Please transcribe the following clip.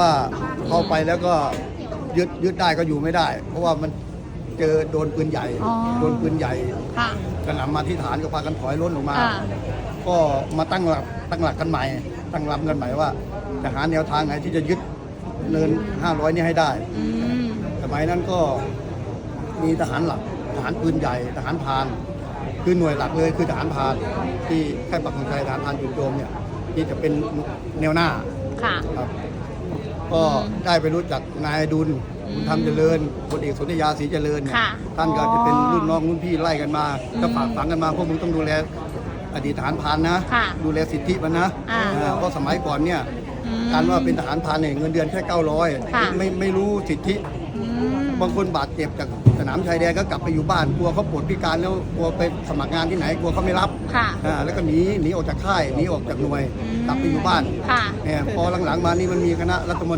ว่าเข้าไปแล้วก็ยึดยึดได้ก็อยู่ไม่ได้ เพราะว่ามันเจอโดนปืนใหญ่ อ๋อ โดนปืนใหญ่ค่ะ กระหน่ำมาที่ฐานก็พากันถอยร่นออกมา อ่า ก็มาตั้งหลักตั้งหลักกันใหม่ ตั้งลำกันใหม่ว่าจะหาแนวทางไหนที่จะยึดเนิน 500 นี้ให้ได้ อืม สมัยนั้นก็มีทหารหลักทหารปืนใหญ่ทหารพรานคือหน่วยหลักเลยคือทหารพรานที่ค่ายปักธงชัยทหารพรานจุดโจมเนี่ยที่จะเป็นแนวหน้าค่ะ ครับ ก็ได้ไปรู้จักนายอดุลบุญธรรมเจริญพลเอกสนธยาศรีเจริญเนี่ยค่ะท่านก็จะเป็นอ๋อรุ่นน้องรุ่นพี่ไล่กันมาอืมก็ฝากฝังกันมาพวกมึงต้องดูแลอดีตทหารพรานนะ ค่ะดูแลสิทธิมันนะอ่า อ่าเพราะสมัยก่อนเนี่ยอืม การว่าเป็นทหารพรานเนี่ยเงินเดือนแค่ ค่ะ 900 ไม่ไม่รู้สิทธิ อืม บางคนบาดเจ็บจากสนามชายแดนก็กลับไปอยู่บ้านกลัวเขาปวดพิการแล้วกลัวไปสมัครงานที่ไหนกลัวเขาไม่รับค่ะอ่าแล้วก็หนีหนีออกจากค่ายหนีออกจากหน่วยอืมกลับไปอยู่บ้านค่ะ เนี่ยพอหลังๆมานี่มันมีคณะรัฐมน